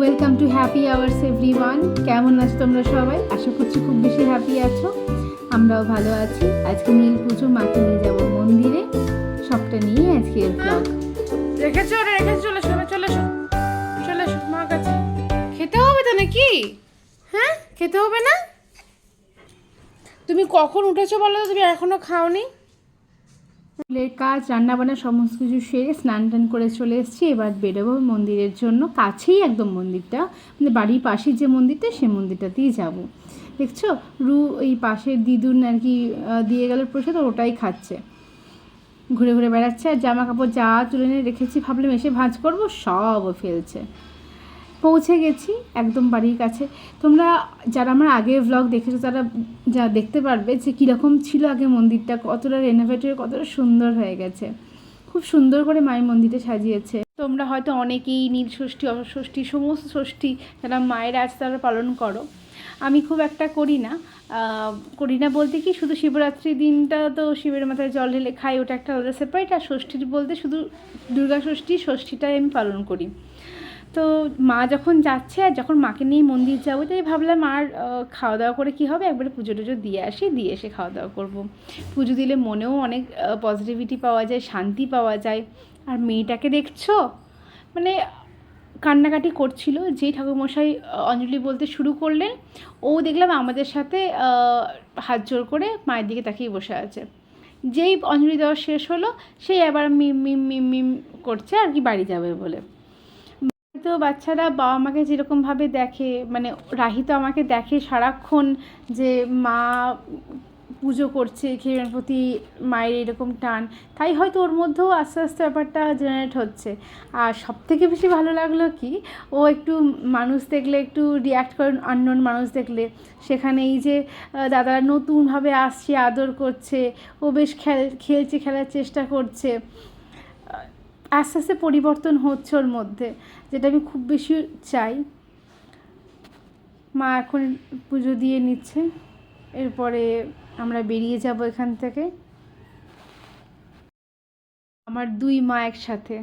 Welcome to happy hours everyone কেমন আছো তোমরা সবাই? আশা করছি খুব বেশি হ্যাপি আছো। আমরাও ভালো আছি। আজকে নীল পুজো, মাকে নিয়ে যাব মন্দিরে। সবটা নিয়ে আজকে ব্লগ রেখেছো রেখেছো, চলে চলে চলে খেতে হবে তো নাকি? হ্যাঁ? খেতে হবে না? তুমি কখন উঠেছো বলো তুমি এখনও খাওনি? স্কুলের কাজ, রান্নাবান্না সমস্ত কিছু সেরে স্নান টান করে চলে এসেছি। এবার বেরোবো মন্দিরের জন্য। কাছেই একদম মন্দিরটা। মানে বাড়ির পাশের যে মন্দিরটা সেই মন্দিরটাতেই যাব। দেখছ? রু এই পাশের দিদুন আর কি দিয়ে গেল প্রসাদ ওটাই খাচ্ছে। ঘুরে ঘুরে বেড়াচ্ছে। আর জামা কাপড় যা তুলে নিয়ে রেখেছি, ভাবলাম এসে ভাঁজ করব, সব ফেলছে। পৌঁছে গেছি একদম বাড়ির কাছে। তোমরা যারা আমার আগের ভ্লগ দেখেছ, তারা যা দেখতে পারবে যে কীরকম ছিল আগে মন্দিরটা, কতটা রেনোভেটেড কতটা সুন্দর হয়ে গেছে। খুব সুন্দর করে মায়ের মন্দিরটা সাজিয়েছে। তোমরা হয়তো অনেকেই নীল ষষ্ঠী অষষ্ঠী সমস্ত ষষ্ঠী যারা মায়ের আজ তারা পালন করো। আমি খুব একটা করি না। করি না বলতে কি, শুধু শিবরাত্রির দিনটা তো শিবের মাথায় জল ঢেলে খাই, ওটা একটা আলাদা সেপারেট আর ষষ্ঠীর বলতে শুধু দুর্গা ষষ্ঠী, ষষ্ঠীটাই আমি পালন করি। তো মা যখন যাচ্ছে আর যখন মাকে নিয়ে মন্দির যাব, তাই ভাবলাম আর খাওয়া দাওয়া করে কি হবে? একবারে পুজো টুজো দিয়ে আসি, দিয়ে এসে খাওয়া দাওয়া করব। পুজো দিলে মনেও অনেক পজিটিভিটি পাওয়া যায়, শান্তি পাওয়া যায়। আর মেয়েটাকে দেখছ? মানে কান্নাকাটি করছিল, যেই ঠাকুরমশাই অঞ্জলি বলতে শুরু করলেন, ও দেখলাম আমাদের সাথে হাত জোর করে মায়ের দিকে তাকিয়ে বসে আছে। যেই অঞ্জলি দেওয়া শেষ হলো, সেই আবার মিম মিম মিম মিম করছে আর কি বাড়ি যাবে বলে। তো বাচ্চারা বাবা মাকে যেরকমভাবে দেখে মানে রাহি তো আমাকে দেখে সারাক্ষণ যে মা পুজো করছে খেয়ের প্রতি মায়ের এরকম টান, তাই হয়তো ওর মধ্যেও আস্তে আস্তে ব্যাপারটা জেনারেট হচ্ছে। আর সব থেকে বেশি ভালো লাগল কি, ও একটু মানুষ দেখলে, একটু রিয়াক্ট করে আননোন মানুষ দেখলে, সেখানে এই যে দাদারা নতুনভাবে আসছে, আদর করছে, ও বেশ খেল, খেলছে, খেলার চেষ্টা করছে। আস্তে আস্তে পরিবর্তন হচ্ছে ওর মধ্যে, যেটা আমি খুব বেশি চাই। মা এখন পুজো দিয়ে নিচ্ছে, এরপরে আমরা বেরিয়ে যাব এখান থেকে। আমার দুই মা একসাথে,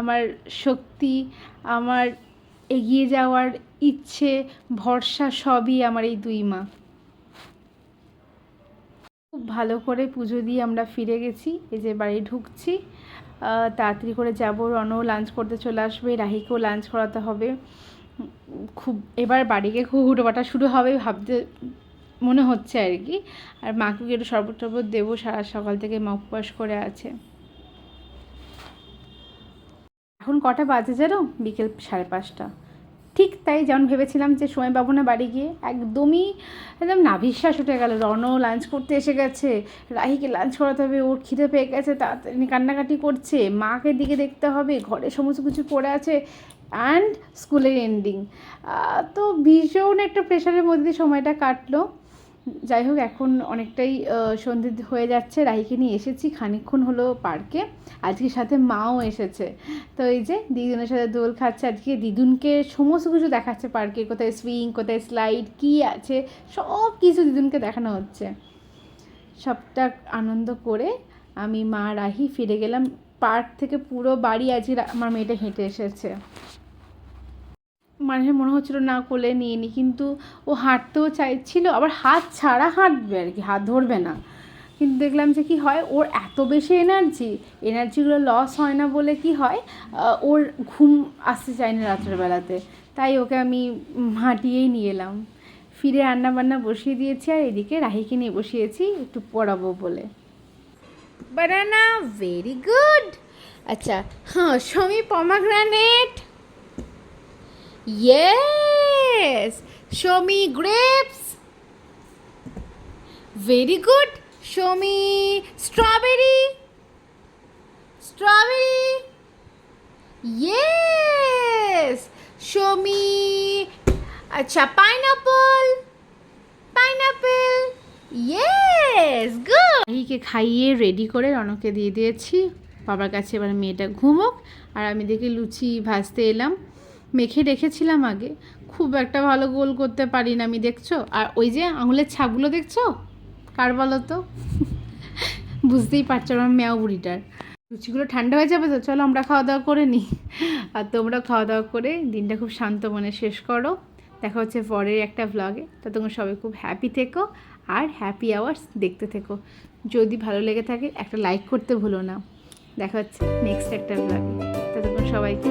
আমার শক্তি, আমার এগিয়ে যাওয়ার ইচ্ছে, ভরসা সবই আমার এই দুই মা। খুব ভালো করে পুজো দিয়ে আমরা ফিরে গেছি, এই যে বাড়ি ঢুকছি। তাড়াতাড়ি করে যাব, রনও লাঞ্চ করতে চলে আসবে, রাহিকেও লাঞ্চ করাতে হবে। খুব, এবার বাড়িকে খুব হুটোপাটা শুরু হবে ভাবতে মনে হচ্ছে আর কি। আর মাকে একটু শরবত টরবত দেবো, সারা সকাল থেকে মা উপবাস করে আছে। এখন কটা বাজে যেন বিকেল সাড়ে পাঁচটা। ঠিক তাই যেমন ভেবেছিলাম যে সময় পাবো না বাড়ি গিয়ে একদমই একদম নাভিশ্বাস উঠে গেল। রনও লাঞ্চ করতে এসে গেছে, রাহিকে লাঞ্চ করাতে হবে, ওর খিদে পেয়ে গেছে, তাড়াতাড়ি কান্নাকাটি করছে, মাকে দিকে দেখতে হবে, ঘরে সমস্ত কিছু পড়ে আছে অ্যান্ড স্কুলের এন্ডিং তো ভীষণ একটা প্রেশারের মধ্যে সময়টা কাটলো। যাই হোক, এখন অনেকটাই সন্ধে হয়ে যাচ্ছে। রাহিকে নিয়ে এসেছি, খানিকক্ষণ হলো পার্কে। আজকে সাথে মাও এসেছে। তো এই যে দিদুনের সাথে দোল খাচ্ছে। আজকে দিদুনকে সমস্ত কিছু দেখাচ্ছে পার্কে কোথায় সুইং কোথায় স্লাইড কী আছে, সব কিছু দিদুনকে দেখানো হচ্ছে। সবটা আনন্দ করে আমি মা রাহি ফিরে গেলাম। পার্ক থেকে পুরো বাড়ি আজকে আমার মেয়েটা হেঁটে এসেছে। মানুষের মনে হচ্ছিল, না কোলে নিয়ে নি। কিন্তু ও হাঁটতেও চাইছিল, আবার হাত ছাড়া হাঁটবে আর কি, হাত ধরবে না। কিন্তু দেখলাম যে কি হয়, ওর এত বেশি এনার্জি, এনার্জিগুলো লস হয় না বলে কি হয় ওর ঘুম আসতে চায় না রাত্রের বেলাতে। তাই ওকে আমি হাঁটিয়েই নিয়ে এলাম। ফিরে রান্না বান্না বসিয়ে দিয়েছি আর এদিকে রাহিকে নিয়ে বসিয়েছি একটু পড়াবো বলে। বানানা ভেরি গুড আচ্ছা হ্যাঁ সমী pomegranate Yes! Show me grapes. Very good. Show me strawberry. Strawberry. Yes! Show me আচ্ছা পাইনাপল পাইনাপেল ইয়েস গুড আহিকে খাইয়ে রেডি করে রনকে দিয়ে দিয়েছি বাবার কাছে এবার মেয়েটা ঘুমোক আর আমি দেখি লুচি ভাজতে এলাম মেখে রেখেছিলাম আগে। খুব একটা ভালো গোল করতে পারি না আমি, দেখছ? আর ওই যে আঙুলের ছাপগুলো দেখছ? কার বলো তো? বুঝতেই পারছ আমার ম্যাও বুড়িটার। লুচিগুলো ঠান্ডা হয়ে যাবে তো? চলো আমরা খাওয়া দাওয়া করে নিই আর তোমরা খাওয়া দাওয়া করে দিনটা খুব শান্ত মনে শেষ করো। দেখা হচ্ছে পরের একটা ভ্লগে ততক্ষণ সবাই খুব হ্যাপি থেকো আর হ্যাপি আওয়ার্স দেখতে থেকো। যদি ভালো লেগে থাকে একটা লাইক করতে ভুলো না। দেখা হচ্ছে নেক্সট একটা ব্লগে ভ্লগে ততক্ষণ সবাইকে